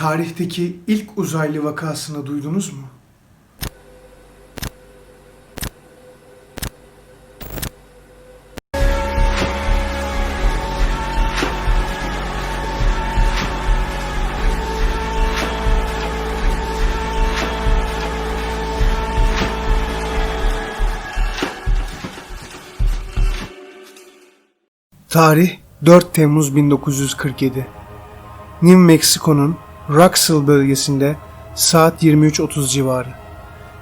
Tarihteki ilk uzaylı vakasını duydunuz mu? Tarih 4 Temmuz 1947. New Mexico'nun Roxville bölgesinde saat 23.30 civarı.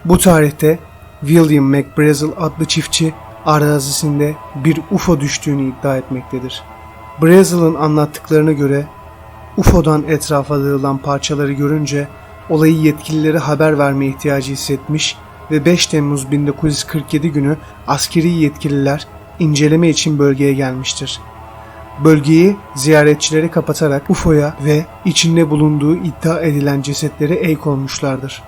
Bu tarihte William McBrazel adlı çiftçi arazisinde bir UFO düştüğünü iddia etmektedir. Brazel'ın anlattıklarına göre UFO'dan etrafa dağılan parçaları görünce olayı yetkililere haber verme ihtiyacı hissetmiş ve 5 Temmuz 1947 günü askeri yetkililer inceleme için bölgeye gelmiştir. Bölgeyi ziyaretçilere kapatarak UFO'ya ve içinde bulunduğu iddia edilen cesetlere el konmuşlardır.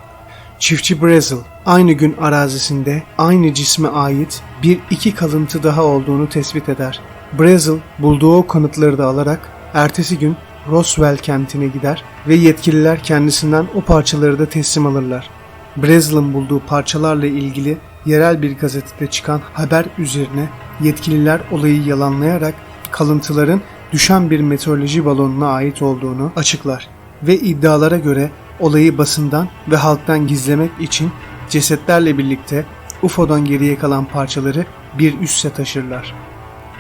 Çiftçi Brazil aynı gün arazisinde aynı cisme ait bir iki kalıntı daha olduğunu tespit eder. Brazil bulduğu o kanıtları da alarak ertesi gün Roswell kentine gider ve yetkililer kendisinden o parçaları da teslim alırlar. Brazil'in bulduğu parçalarla ilgili yerel bir gazetede çıkan haber üzerine yetkililer olayı yalanlayarak kalıntıların düşen bir meteoroloji balonuna ait olduğunu açıklar ve iddialara göre olayı basından ve halktan gizlemek için cesetlerle birlikte UFO'dan geriye kalan parçaları bir üsse taşırlar.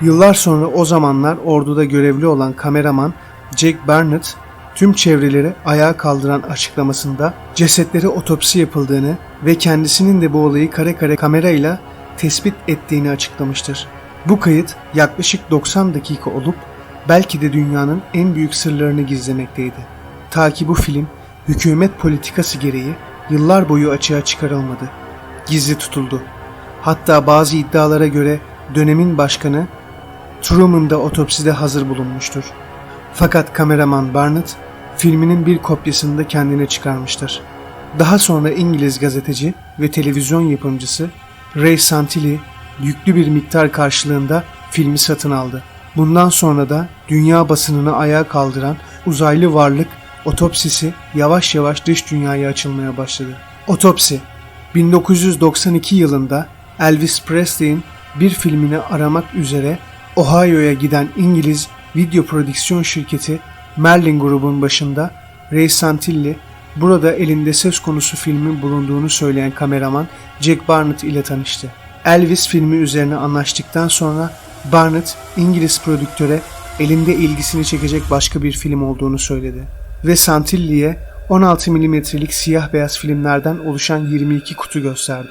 Yıllar sonra o zamanlar orduda görevli olan kameraman Jack Barnett tüm çevreleri ayağa kaldıran açıklamasında cesetlere otopsi yapıldığını ve kendisinin de bu olayı kare kare kamerayla tespit ettiğini açıklamıştır. Bu kayıt yaklaşık 90 dakika olup belki de dünyanın en büyük sırlarını gizlemekteydi. Ta ki bu film hükümet politikası gereği yıllar boyu açığa çıkarılmadı. Gizli tutuldu. Hatta bazı iddialara göre dönemin başkanı Truman da otopside hazır bulunmuştur. Fakat kameraman Barnett filminin bir kopyasını da kendine çıkarmıştır. Daha sonra İngiliz gazeteci ve televizyon yapımcısı Ray Santilli yüklü bir miktar karşılığında filmi satın aldı. Bundan sonra da dünya basınını ayağa kaldıran uzaylı varlık otopsisi yavaş yavaş dış dünyaya açılmaya başladı. Otopsi 1992 yılında Elvis Presley'in bir filmini aramak üzere Ohio'ya giden İngiliz video prodüksiyon şirketi Merlin grubun başında Ray Santilli burada elinde söz konusu filmin bulunduğunu söyleyen kameraman Jack Barnett ile tanıştı. Elvis filmi üzerine anlaştıktan sonra Barnett İngiliz prodüktöre elinde ilgisini çekecek başka bir film olduğunu söyledi ve Santilli'ye 16 milimetrelik siyah beyaz filmlerden oluşan 22 kutu gösterdi.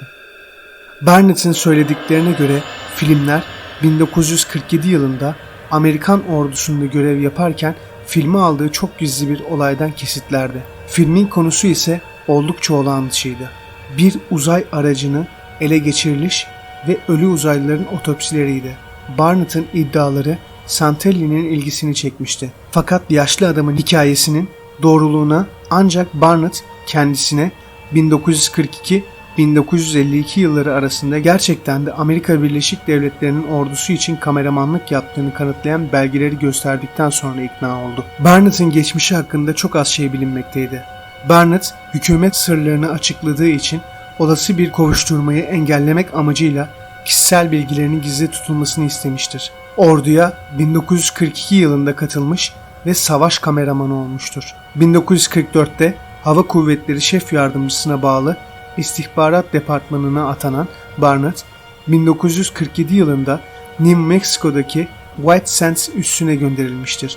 Barnett'in söylediklerine göre filmler 1947 yılında Amerikan ordusunda görev yaparken filmi aldığı çok gizli bir olaydan kesitlerdi. Filmin konusu ise oldukça olağan dışıydı. Bir uzay aracını ele geçiriliş ve ölü uzaylıların otopsileriydi. Barnett'ın iddiaları Santelli'nin ilgisini çekmişti. Fakat yaşlı adamın hikayesinin doğruluğuna ancak Barnett kendisine 1942-1952 yılları arasında gerçekten de Amerika Birleşik Devletleri'nin ordusu için kameramanlık yaptığını kanıtlayan belgeleri gösterdikten sonra ikna oldu. Barnett'ın geçmişi hakkında çok az şey bilinmekteydi. Barnett, hükümet sırlarını açıkladığı için olası bir kovuşturmayı engellemek amacıyla kişisel bilgilerinin gizli tutulmasını istemiştir. Orduya 1942 yılında katılmış ve savaş kameramanı olmuştur. 1944'te Hava Kuvvetleri Şef Yardımcısına bağlı İstihbarat Departmanı'na atanan Barnett, 1947 yılında New Mexico'daki White Sands üssüne gönderilmiştir.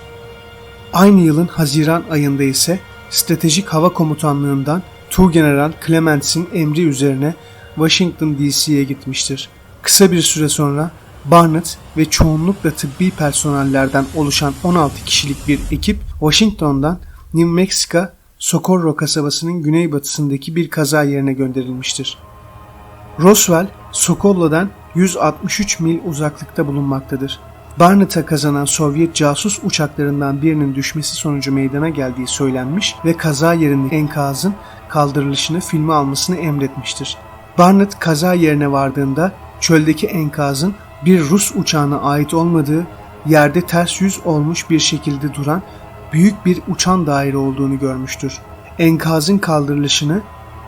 Aynı yılın Haziran ayında ise Stratejik Hava Komutanlığından Tuğgeneral Clements'in emri üzerine Washington DC'ye gitmiştir. Kısa bir süre sonra Barnett ve çoğunlukla tıbbi personellerden oluşan 16 kişilik bir ekip Washington'dan New Mexico Socorro kasabasının güneybatısındaki bir kaza yerine gönderilmiştir. Roswell, Sokollo'dan 163 mil uzaklıkta bulunmaktadır. Barnett'a kazanan Sovyet casus uçaklarından birinin düşmesi sonucu meydana geldiği söylenmiş ve kaza yerindeki enkazın kaldırılışını filme almasını emretmiştir. Barnett kaza yerine vardığında çöldeki enkazın bir Rus uçağına ait olmadığı, yerde ters yüz olmuş bir şekilde duran büyük bir uçan daire olduğunu görmüştür. Enkazın kaldırılışını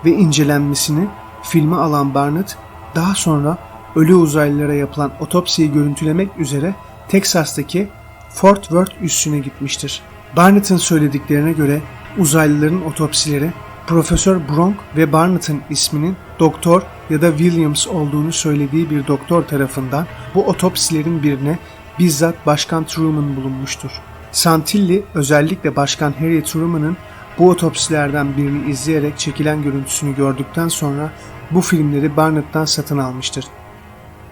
ve incelenmesini filme alan Barnett daha sonra ölü uzaylılara yapılan otopsiyi görüntülemek üzere Teksas'taki Fort Worth üssüne gitmiştir. Barnett'ın söylediklerine göre uzaylıların otopsileri Profesör Bronk ve Barnett'ın isminin doktor ya da Williams olduğunu söylediği bir doktor tarafından bu otopsilerin birine bizzat Başkan Truman bulunmuştur. Santilli özellikle Başkan Harry Truman'ın bu otopsilerden birini izleyerek çekilen görüntüsünü gördükten sonra bu filmleri Barnett'tan satın almıştır.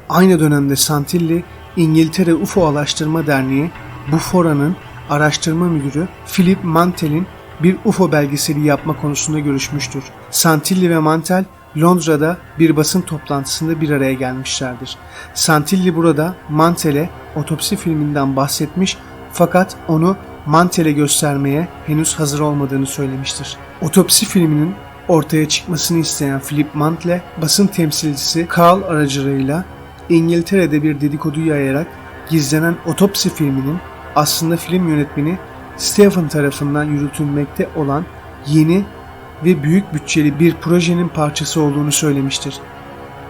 Aynı dönemde Santilli, İngiltere UFO Araştırma Derneği, bu foranın araştırma müdürü Philip Mantel'in bir UFO belgeseli yapma konusunda görüşmüştür. Santilli ve Mantel Londra'da bir basın toplantısında bir araya gelmişlerdir. Santilli burada Mantel'e otopsi filminden bahsetmiş fakat onu Mantel'e göstermeye henüz hazır olmadığını söylemiştir. Otopsi filminin ortaya çıkmasını isteyen Philip Mantle basın temsilcisi Carl aracılığıyla İngiltere'de bir dedikodu yayarak gizlenen otopsi filminin aslında film yönetmeni Stephen tarafından yürütülmekte olan yeni ve büyük bütçeli bir projenin parçası olduğunu söylemiştir.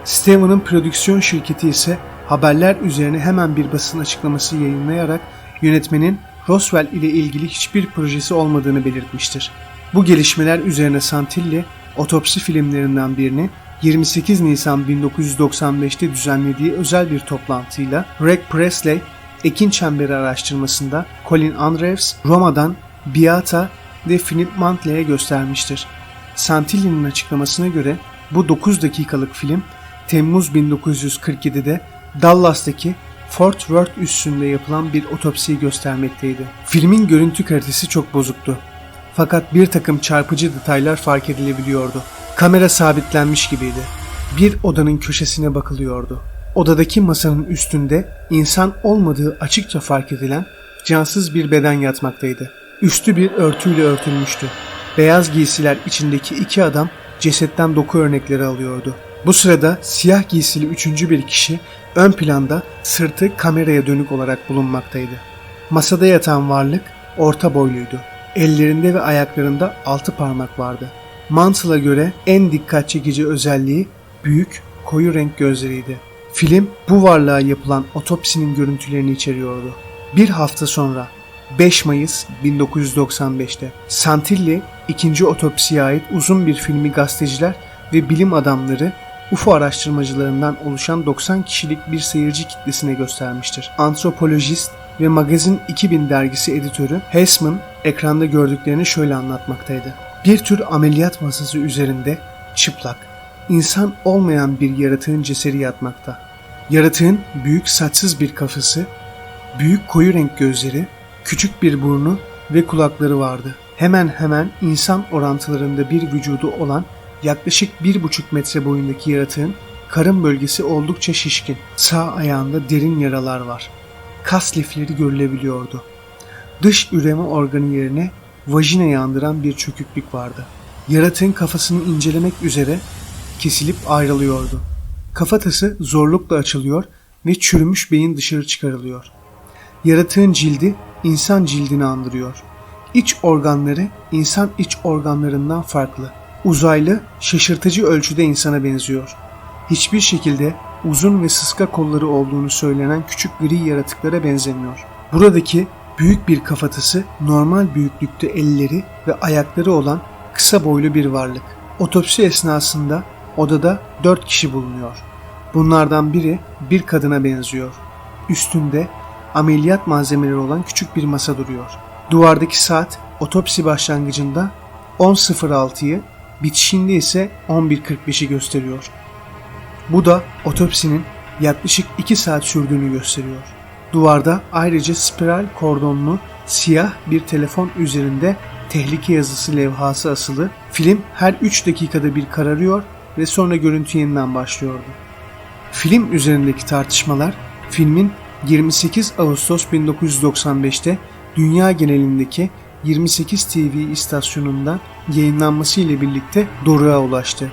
Stephen'ın prodüksiyon şirketi ise haberler üzerine hemen bir basın açıklaması yayınlayarak yönetmenin Roswell ile ilgili hiçbir projesi olmadığını belirtmiştir. Bu gelişmeler üzerine Santilli otopsi filmlerinden birini 28 Nisan 1995'te düzenlediği özel bir toplantıyla Greg Presley, Ekin Çemberi araştırmasında Colin Andrews, Roma'dan Beata ve Philip Mantley'e göstermiştir. Santilli'nin açıklamasına göre bu 9 dakikalık film Temmuz 1947'de Dallas'taki Fort Worth üssünde yapılan bir otopsiyi göstermekteydi. Filmin görüntü kalitesi çok bozuktu. Fakat bir takım çarpıcı detaylar fark edilebiliyordu. Kamera sabitlenmiş gibiydi. Bir odanın köşesine bakılıyordu. Odadaki masanın üstünde insan olmadığı açıkça fark edilen cansız bir beden yatmaktaydı. Üstü bir örtüyle örtülmüştü. Beyaz giysiler içindeki iki adam cesetten doku örnekleri alıyordu. Bu sırada siyah giysili üçüncü bir kişi ön planda sırtı kameraya dönük olarak bulunmaktaydı. Masada yatan varlık orta boyluydu. Ellerinde ve ayaklarında altı parmak vardı. Mantıl'a göre en dikkat çekici özelliği büyük, koyu renk gözleriydi. Film bu varlığa yapılan otopsinin görüntülerini içeriyordu. Bir hafta sonra 5 Mayıs 1995'te Santilli ikinci otopsiye ait uzun bir filmi gazeteciler ve bilim adamları UFO araştırmacılarından oluşan 90 kişilik bir seyirci kitlesine göstermiştir. Antropolojist ve Magazin 2000 dergisi editörü Hesman ekranda gördüklerini şöyle anlatmaktaydı. Bir tür ameliyat masası üzerinde çıplak, insan olmayan bir yaratığın cesedi yatmakta. Yaratığın büyük saçsız bir kafası, büyük koyu renk gözleri, küçük bir burnu ve kulakları vardı. Hemen hemen insan orantılarında bir vücudu olan yaklaşık bir buçuk metre boyundaki yaratığın karın bölgesi oldukça şişkin. Sağ ayağında derin yaralar var. Kas lifleri görülebiliyordu. Dış üreme organı yerine vajinayı andıran bir çöküklük vardı. Yaratığın kafasını incelemek üzere kesilip ayrılıyordu. Kafatası zorlukla açılıyor ve çürümüş beyin dışarı çıkarılıyor. Yaratığın cildi insan cildini andırıyor. İç organları insan iç organlarından farklı. Uzaylı şaşırtıcı ölçüde insana benziyor. Hiçbir şekilde uzun ve sıska kolları olduğunu söylenen küçük gri yaratıklara benzemiyor. Buradaki büyük bir kafatası normal büyüklükte elleri ve ayakları olan kısa boylu bir varlık. Otopsi esnasında odada dört kişi bulunuyor. Bunlardan biri bir kadına benziyor. Üstünde ameliyat malzemeleri olan küçük bir masa duruyor. Duvardaki saat otopsi başlangıcında 10.06'yı bitişinde ise 11.45'i gösteriyor. Bu da otopsinin yaklaşık 2 saat sürdüğünü gösteriyor. Duvarda ayrıca spiral kordonlu siyah bir telefon üzerinde tehlike yazısı levhası asılı. Film her 3 dakikada bir kararıyor ve sonra görüntü yeniden başlıyordu. Film üzerindeki tartışmalar filmin 28 Ağustos 1995'te dünya genelindeki 28 TV istasyonundan yayınlanması ile birlikte doruğa ulaştı.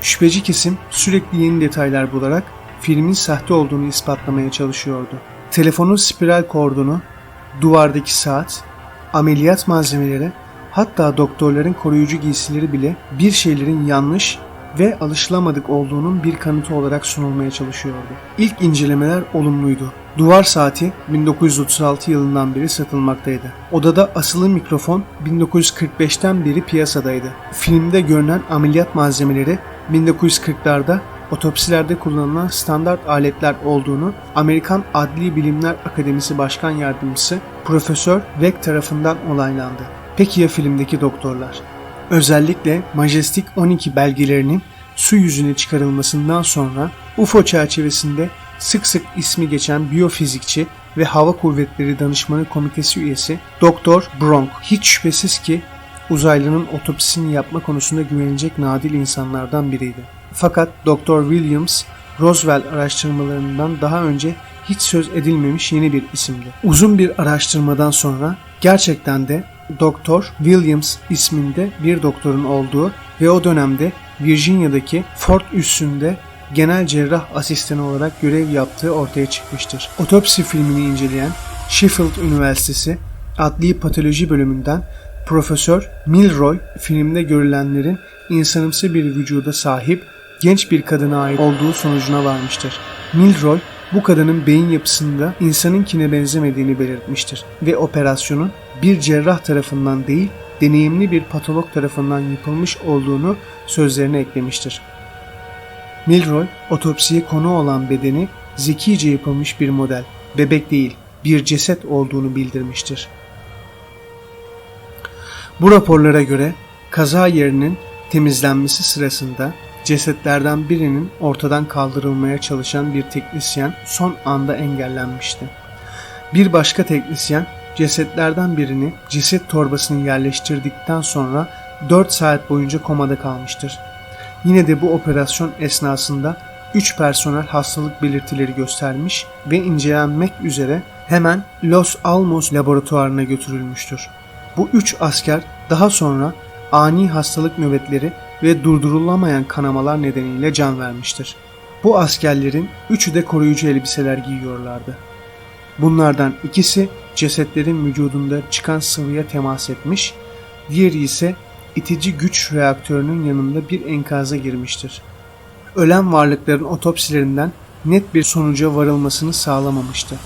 Şüpheci kesim sürekli yeni detaylar bularak filmin sahte olduğunu ispatlamaya çalışıyordu. Telefonun spiral kordonu, duvardaki saat, ameliyat malzemeleri, hatta doktorların koruyucu giysileri bile bir şeylerin yanlış ve alışılamadık olduğunun bir kanıtı olarak sunulmaya çalışıyordu. İlk incelemeler olumluydu. Duvar saati 1936 yılından beri satılmaktaydı. Odada asılı mikrofon 1945'ten beri piyasadaydı. Filmde görünen ameliyat malzemeleri 1940'larda otopsilerde kullanılan standart aletler olduğunu Amerikan Adli Bilimler Akademisi Başkan Yardımcısı Profesör Weck tarafından onaylandı. Peki ya filmdeki doktorlar? Özellikle Majestic 12 belgelerinin su yüzüne çıkarılmasından sonra UFO çerçevesinde sık sık ismi geçen biyofizikçi ve Hava Kuvvetleri Danışmanı Komitesi üyesi Doktor Bronk hiç şüphesiz ki uzaylının otopsisini yapma konusunda güvenilecek nadir insanlardan biriydi. Fakat Doktor Williams Roswell araştırmalarından daha önce hiç söz edilmemiş yeni bir isimdi. Uzun bir araştırmadan sonra gerçekten de Doktor Williams isminde bir doktorun olduğu ve o dönemde Virginia'daki Fort üssünde genel cerrah asistanı olarak görev yaptığı ortaya çıkmıştır. Otopsi filmini inceleyen Sheffield Üniversitesi Adli Patoloji bölümünden Profesör Milroy filmde görülenlerin insanımsı bir vücuda sahip genç bir kadına ait olduğu sonucuna varmıştır. Milroy bu kadının beyin yapısında insanınkine benzemediğini belirtmiştir ve operasyonun bir cerrah tarafından değil deneyimli bir patolog tarafından yapılmış olduğunu sözlerine eklemiştir. Milroy, otopsiye konu olan bedeni zekice yapılmış bir model, bebek değil, bir ceset olduğunu bildirmiştir. Bu raporlara göre kaza yerinin temizlenmesi sırasında cesetlerden birinin ortadan kaldırılmaya çalışan bir teknisyen son anda engellenmişti. Bir başka teknisyen cesetlerden birini ceset torbasını yerleştirdikten sonra 4 saat boyunca komada kalmıştır. Yine de bu operasyon esnasında 3 personel hastalık belirtileri göstermiş ve incelenmek üzere hemen Los Alamos laboratuvarına götürülmüştür. Bu 3 asker daha sonra ani hastalık nöbetleri ve durdurulamayan kanamalar nedeniyle can vermiştir. Bu askerlerin üçü de koruyucu elbiseler giyiyorlardı. Bunlardan ikisi cesetlerin vücudunda çıkan sıvıya temas etmiş, diğeri ise itici güç reaktörünün yanında bir enkaza girmiştir. Ölen varlıkların otopsilerinden net bir sonuca varılmasını sağlamamıştı.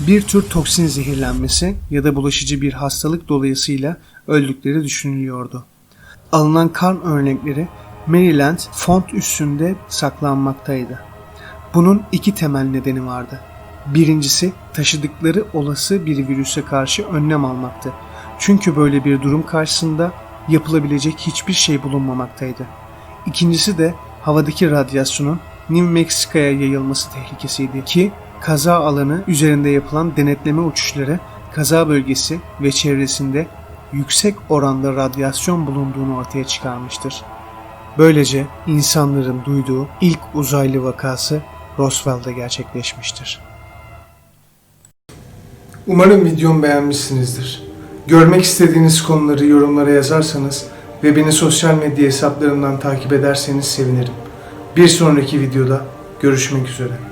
Bir tür toksin zehirlenmesi ya da bulaşıcı bir hastalık dolayısıyla öldükleri düşünülüyordu. Alınan kan örnekleri Maryland font üstünde saklanmaktaydı. Bunun iki temel nedeni vardı. Birincisi taşıdıkları olası bir virüse karşı önlem almaktı. Çünkü böyle bir durum karşısında yapılabilecek hiçbir şey bulunmamaktaydı. İkincisi de havadaki radyasyonun New Mexico'ya yayılması tehlikesiydi ki kaza alanı üzerinde yapılan denetleme uçuşları kaza bölgesi ve çevresinde yüksek oranda radyasyon bulunduğunu ortaya çıkarmıştır. Böylece insanların duyduğu ilk uzaylı vakası Roswell'da gerçekleşmiştir. Umarım videomu beğenmişsinizdir. Görmek istediğiniz konuları yorumlara yazarsanız ve beni sosyal medya hesaplarımdan takip ederseniz sevinirim. Bir sonraki videoda görüşmek üzere.